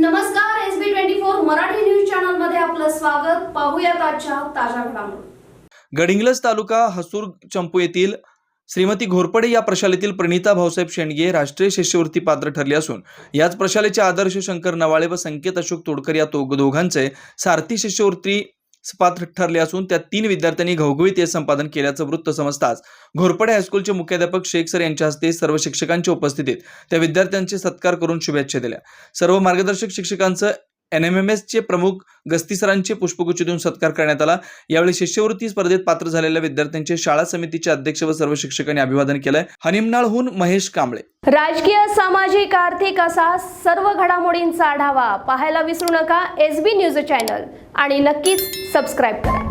नमस्कार S B twenty four Marathi news चॅनलमध्ये आपलं स्वागत. पाहूयात आजच्या ताज्या घडामोडी. गडिंग्लज तालुका हसूर चंपू येथील श्रीमती घोरपडे या प्रशालेतील प्रणिता भाऊसाहेब शेंडगे राष्ट्रीय शिष्यवृत्ती पात्र ठरले असून याच प्रशालेचे आदर्श शंकर नवाळे व संकेत अशोक तोडकर या दोघांचे सारथी शिष्यवृत्ती पात्र ठरले असून त्या तीन विद्यार्थ्यांनी घवघवीत हे संपादन केल्याचं वृत्त समजताच घोरपडे हायस्कूलचे मुख्याध्यापक शेख सर यांच्या हस्ते सर्व शिक्षकांच्या उपस्थितीत त्या विद्यार्थ्यांचे सत्कार करून शुभेच्छा दिल्या. सर्व मार्गदर्शक शिक्षकांचं एन एम एम एसचे प्रमुख गस्ती सरांचे पुष्पगुच्छ देऊन सत्कार करण्यात आला. यावेळी शिष्यवृत्ती स्पर्धेत पात्र झालेल्या विद्यार्थ्यांचे शाळा समितीचे अध्यक्ष व सर्व शिक्षकांनी अभिवादन केलंय. हनिमनाळहून महेश कांबळे. राजकीय सामाजिक आर्थिक असा सर्व घडामोडींचा आढावा पाहायला विसरू नका. एस बी न्यूज चॅनल आणि नक्कीच सबस्क्राईब करा.